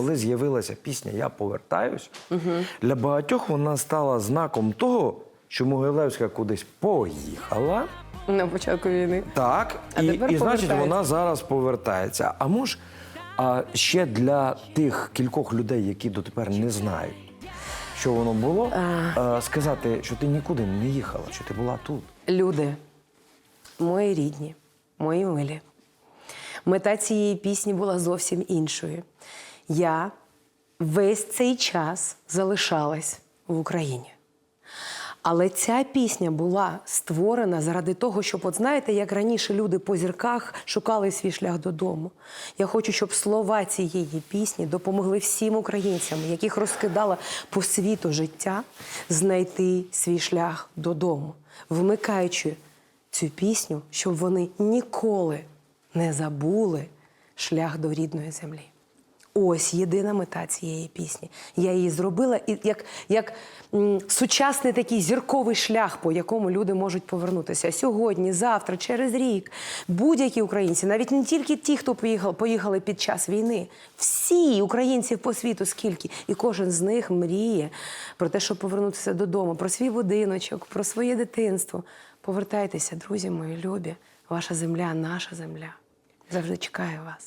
коли з'явилася пісня Я повертаюсь, для багатьох вона стала знаком того, що Могилевська кудись поїхала. На початку війни. Так, А і, і значить, вона зараз повертається. А може, а ще для тих кількох людей, які дотепер не знають, що воно було, е, сказати, що ти нікуди не їхала, що ти була тут. Люди, мої рідні, мої милі. Мета цієї пісні була зовсім іншою. Я весь цей час залишалась в Україні. Але ця пісня була створена заради того, щоб, от знаєте, як раніше люди по зірках шукали свій шлях додому. Я хочу, щоб слова цієї пісні допомогли всім українцям, яких розкидала по світу життя, знайти свій шлях додому, вмикаючи цю пісню, щоб вони ніколи не забули шлях до рідної землі. Ось єдина мета цієї пісні. Я її зробила і як, як сучасний такий зірковий шлях, по якому люди можуть повернутися сьогодні, завтра, через рік. Будь-які українці, навіть не тільки ті, хто поїхав, поїхали під час війни, всі українців по світу, скільки, і кожен з них мріє про те, щоб повернутися додому, про свій будиночок, про своє дитинство. Повертайтеся, друзі мої любі. Ваша земля, наша земля. Завжди чекає вас.